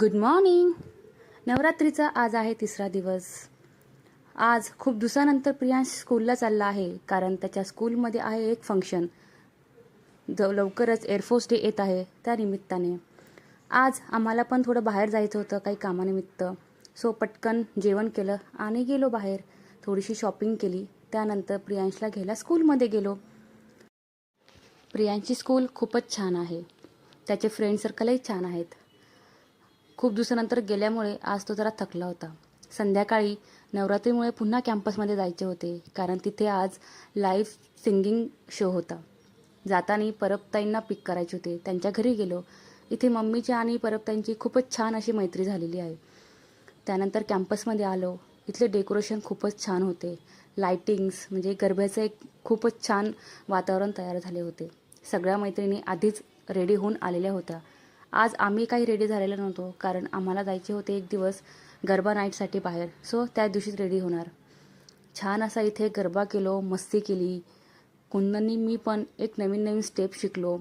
Good morning नवरात्रीचा आज आहे तिसरा दिवस. आज खूप दिवसानंतर प्रियांश स्कूलला चालला आहे कारण त्याच्या स्कूलमध्ये आहे एक फंक्शन ज लवकरच एअरफोर्स डे येत आहे त्या निमित्ताने. आज आम्हाला पण थोडं बाहेर जायचं होतं काही कामानिमित्त. सो पटकन जेवण केलं आणि गेलो बाहेर. थोडीशी शॉपिंग केली. त्यानंतर प्रियांशला घ्यायला स्कूलमध्ये गेलो. प्रियांशची स्कूल खूपच छान आहे. त्याचे फ्रेंड सर्कलही छान आहेत. खूप दिवसानंतर गेल्यामुळे आज तो जरा थकला होता. संध्याकाळी नवरात्रीमुळे पुन्हा कॅम्पसमध्ये जायचे होते कारण तिथे आज लाईव्ह सिंगिंग शो होता. जाताना परबताईंना पिक करायचे होते. त्यांच्या घरी गेलो. इथे मम्मीची आणि परबताईंची खूपच छान अशी मैत्री झालेली आहे. त्यानंतर कॅम्पसमध्ये आलो. इथले डेकोरेशन खूपच छान होते. लायटिंग्स म्हणजे गरब्याचं एक खूपच छान वातावरण तयार झाले होते. सगळ्या मैत्रिणी आधीच रेडी होऊन आलेल्या होत्या. आज आम्ही काही रेडी झालेलो नव्हतो कारण आम्हाला जायचे होते एक दिवस गरबा नाईटसाठी बाहेर. सो त्या दिवशीच रेडी होणार. छान असा इथे गरबा केलो मस्ती केली. कुंदनी मी पण एक नवीन नवीन स्टेप शिकलो.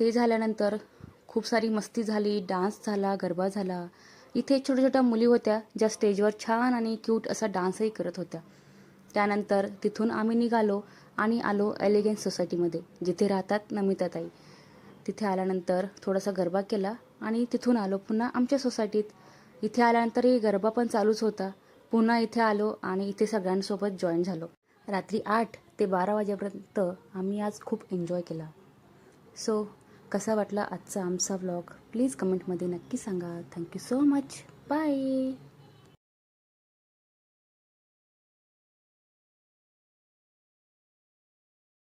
ते झाल्यानंतर खूप सारी मस्ती झाली डान्स झाला गरबा झाला. इथे छोट्या छोट्या मुली होत्या ज्या स्टेजवर छान आणि क्यूट असा डान्सही करत होत्या. त्यानंतर तिथून आम्ही निघालो आणि आलो एलिगन्स सोसायटीमध्ये जिथे राहतात नमिताताई. तिथे आल्यानंतर थोडासा गरबा केला आणि तिथून आलो पुन्हा आमच्या सोसायटीत. इथे आल्यानंतरही गरबा पण चालूच होता. पुन्हा इथे आलो आणि इथे सगळ्यांसोबत जॉईन झालो. रात्री आठ ते बारा वाजेपर्यंत आम्ही आज खूप एन्जॉय केला. सो कसा वाटला आजचा आमचा व्लॉग? प्लीज कमेंटमध्ये नक्की सांगा. Thank you so much. Bye.